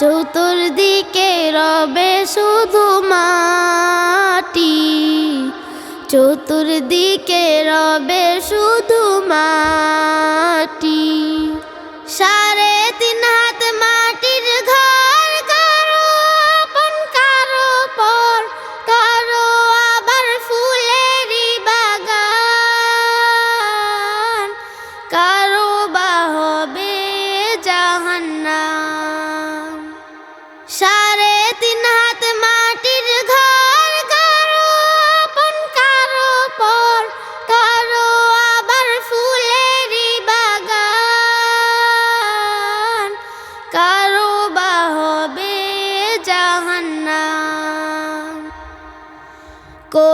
চতুর্দিকে রবে শুধু মাটি। চতুর্দিকে রবে শুধু মাটি। সাড়ে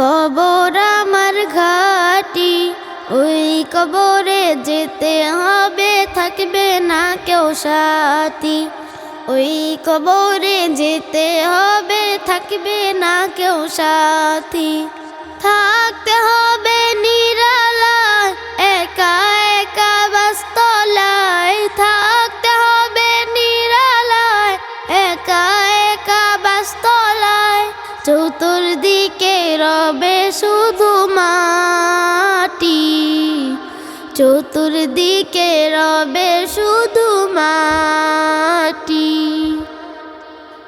কবর আমার ঘাটি। ওই কবরে যেতে হবে, থাকবে না কেউ সাথী। ওই কবরে যেতে হবে, থাকবে না কেউ সাথী। রবে শুধু মাটি, চতুর্দিকে রবে শুধু মাটি।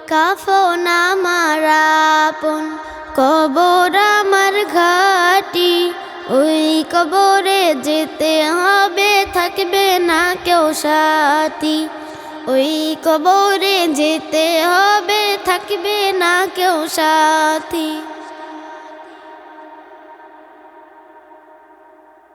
কাফন আমার আপন, কবর আমার ঘাটি, ওই কবরে যেতে হবে, থাকবে না কেউ সাথী। ওই কবরে যেতে হবে, থাকবে না কেউ সাথী।